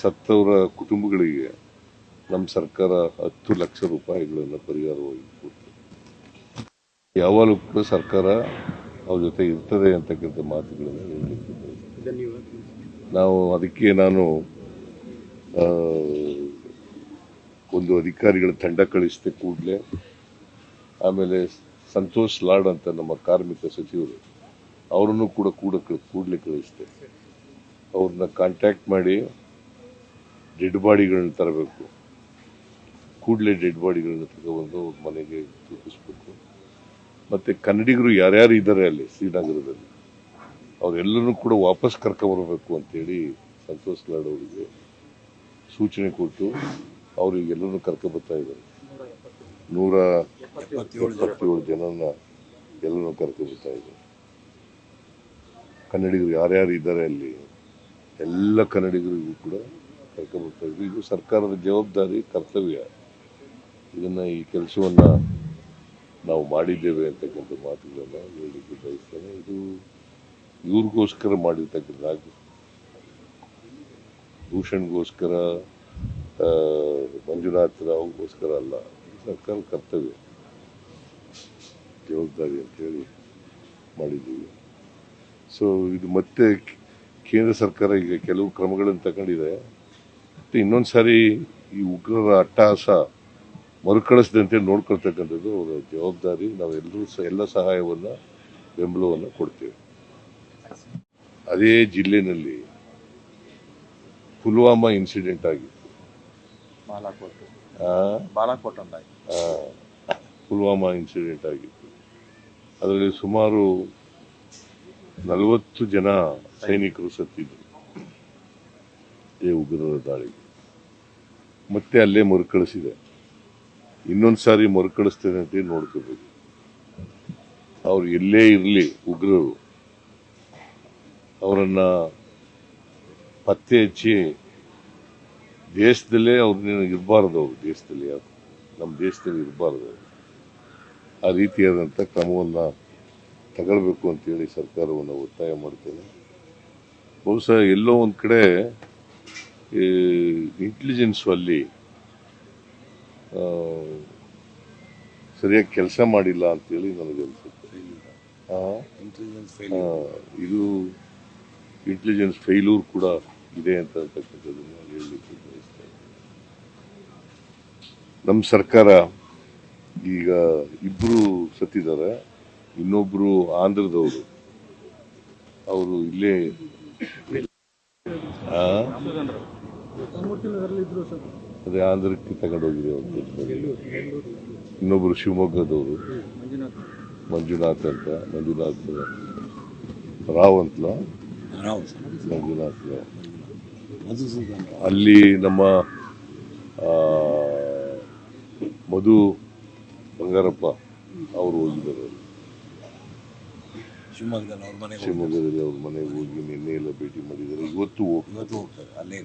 ಸತ್ತವರ ಕುಟುಂಬಗಳಿಗೆ ನಮ್ಮ ಸರ್ಕಾರ ಹತ್ತು ಲಕ್ಷ ರೂಪಾಯಿಗಳನ್ನು ಪರಿಹಾರವಾಗಿ ಕೊಡ್ತದೆ ಯಾವಾಗಲೂ ಕೂಡ ಸರ್ಕಾರ ಅವ್ರ ಜೊತೆ ಇರ್ತದೆ ಅಂತಕ್ಕಂಥ ಮಾತುಗಳನ್ನು ಹೇಳಲಿಕ್ಕೆ ನಾವು ಅದಕ್ಕೆ ನಾನು ಒಂದು ಅಧಿಕಾರಿಗಳ ತಂಡ ಕಳಿಸಿದೆ ಕೂಡಲೇ, ಆಮೇಲೆ ಸಂತೋಷ್ ಲಾಡ್ ಅಂತ ನಮ್ಮ ಕಾರ್ಮಿಕ ಸಚಿವರು, ಅವರನ್ನು ಕೂಡ ಕೂಡ ಕೂಡಲೇ ಕಳಿಸಿದೆ. ಅವ್ರನ್ನ ಕಾಂಟ್ಯಾಕ್ಟ್ ಮಾಡಿ ಡೆಡ್ ಬಾಡಿಗಳನ್ನ ತರಬೇಕು. ಕೂಡಲೇ ಡೆಡ್ ಬಾಡಿಗಳನ್ನ ತಗೊಬಂದು ಅವ್ರ ಮನೆಗೆ ತಲುಪಿಸ್ಬೇಕು ಮತ್ತೆ ಕನ್ನಡಿಗರು ಯಾರ್ಯಾರು ಇದ್ದಾರೆ ಅಲ್ಲಿ ಶ್ರೀನಗರದಲ್ಲಿ ಅವರೆಲ್ಲರೂ ಕೂಡ ವಾಪಸ್ ಕರ್ಕೊಂಬರ್ಬೇಕು ಅಂತೇಳಿ ಸಂತೋಷ್ ಲಾಡ್ ಅವರಿಗೆ ಸೂಚನೆ ಕೊಟ್ಟು ಅವರಿಗೆಲ್ಲರೂ ಕರ್ಕೊಬರ್ತಾ ಇದ್ದಾರೆ. ನೂರ ಎಪ್ಪತ್ತೇಳು ಜನನ ಎಲ್ಲರೂ ಕರ್ಕೊಬರ್ತಾ ಇದ್ದಾರೆ. ಕನ್ನಡಿಗರು ಯಾರ್ಯಾರು ಇದ್ದಾರೆ ಅಲ್ಲಿ, ಎಲ್ಲ ಕನ್ನಡಿಗರಿಗೂ ಕೂಡ ಇದ್ರು ಇದು ಸರ್ಕಾರದ ಜವಾಬ್ದಾರಿ, ಕರ್ತವ್ಯ. ಇದನ್ನ ಈ ಕೆಲಸವನ್ನ ನಾವು ಮಾಡಿದ್ದೇವೆ ಅಂತಕ್ಕಂಥ ಮಾತುಗಳನ್ನ ಹೇಳಲಿಕ್ಕೆ ಬಯಸ್ತೇನೆ. ಇದು ಇವ್ರಿಗೋಸ್ಕರ ಮಾಡಿರ್ತಕ್ಕಂಥ ಭೂಷಣ್ಗೋಸ್ಕರ ಮಂಜುನಾಥ್ ರಾವ್ಗೋಸ್ಕರ ಅಲ್ಲ. ಸರ್ಕಾರ ಕರ್ತವ್ಯ. ಜವಾಬ್ದಾರಿ ಅಂತ ಹೇಳಿ ಮಾಡಿದ್ದೀವಿ. ಸೊ ಇದು ಮತ್ತೆ ಕೇಂದ್ರ ಸರ್ಕಾರ ಈಗ ಕೆಲವು ಕ್ರಮಗಳನ್ನು ತಗೊಂಡಿದೆ. ಮತ್ತೆ ಇನ್ನೊಂದು ಸಾರಿ ಈ ಉಗ್ರರ ಅಟ್ಟಹಾಸ ಮರುಕಳಿಸದಂತೆ ನೋಡ್ಕೊಳ್ತಕ್ಕಂಥದ್ದು ಅವರ ಜವಾಬ್ದಾರಿ. ನಾವೆಲ್ಲರೂ ಸಹ ಎಲ್ಲ ಸಹಾಯವನ್ನು ಬೆಂಬಲವನ್ನು ಕೊಡ್ತೇವೆ. ಅದೇ ಜಿಲ್ಲೆನಲ್ಲಿ ಪುಲ್ವಾಮಾ ಇನ್ಸಿಡೆಂಟ್ ಆಗಿತ್ತು. ಪುಲ್ವಾಮಾ ಇನ್ಸಿಡೆಂಟ್ ಆಗಿತ್ತು. ಅದರಲ್ಲಿ ಸುಮಾರು ನಲವತ್ತು ಜನ ಸೈನಿಕರು ಸತ್ತಿದ್ದರು ಈ ಉಗ್ರರ ದಾಳಿಗೆ. ಮತ್ತೆ ಅಲ್ಲೇ ಮರುಕಳಿಸಿದೆ. ಇನ್ನೊಂದು ಸಾರಿ ಮರುಕಳಿಸ್ತೇನೆ ಅಂತ ನೋಡ್ಕೋಬೇಕು? ಅವ್ರು ಎಲ್ಲೇ ಇರಲಿ ಉಗ್ರರು. ಅವರನ್ನ ಪತ್ತೆ ಹಚ್ಚಿ ದೇಶದಲ್ಲೇ ಅವ್ರನ್ನ ಇರಬಾರ್ದು ಅವ್ರು, ದೇಶದಲ್ಲಿ ಯಾರು? ನಮ್ಮ ದೇಶದಲ್ಲಿ ಇರಬಾರ್ದು. ಆ ರೀತಿಯಾದಂಥ ಕ್ರಮವನ್ನು ತಗೊಳ್ಬೇಕು ಅಂತೇಳಿ ಸರ್ಕಾರವನ್ನು ಒತ್ತಾಯ ಮಾಡ್ತೇನೆ. ಬಹುಶಃ ಎಲ್ಲೋ ಒಂದು ಕಡೆ ಇಂಟೆಲಿಜೆನ್ಸು ಅಲ್ಲಿ ಆ, ಸರಿಯಾಗಿ ಕೆಲಸ ಮಾಡಿಲ್ಲ ಅಂತೇಳಿ ನನಗೆ ಅನಿಸುತ್ತೆ. ಇದು ಇಂಟೆಲಿಜೆನ್ಸ್ ಫೇಲ್ಯೂರ್ ಕೂಡ ಇದೆ ಅಂತ ಅಂತಕ್ಕಂಥದ್ದನ್ನು ಹೇಳಲಿಕ್ಕೆ ಬಯಸ್ತಾ ನಮ್ಮ ಸರ್ಕಾರ ಈಗ ಇಬ್ಬರು ಸತ್ತಿದ್ದಾರೆ. ಇನ್ನೊಬ್ರು ಆಂಧ್ರದವರು. ಅವರು ಇಲ್ಲೇ ಆ? ಅದೇ ಆಂಧ್ರಕ್ಕೆ ತಗೊಂಡೋಗಿ ಅವರು ಇನ್ನೊಬ್ರು ಶಿವಮೊಗ್ಗದವರು. ಮಂಜುನಾಥ್ ಅಂತ. ಮಂಜುನಾಥ್ ರಾವ್ ಅಂತಲ ಮಂಜುನಾಥ್ ರಾವ್ ಅಲ್ಲಿ ನಮ್ಮ ಮಧು ಬಂಗಾರಪ್ಪ ಅವರು ಹೋಗಿದ್ದಾರೆ. ಶಿವಮೊಗ್ಗದಲ್ಲಿ ಅವ್ರ ಮನೆಗೆ ಶಿವಮೊಗ್ಗದಲ್ಲಿ ಅವ್ರ ಮನೆಗೆ ಹೋಗಿ ನಿನ್ನೆ ಎಲ್ಲ ಭೇಟಿ ಮಾಡಿದ್ದಾರೆ. ಇವತ್ತು ಹೋಗ್ತಾರೆ. ಇವತ್ತು ಹೋಗ್ತಾರೆ. ಅಲ್ಲೇ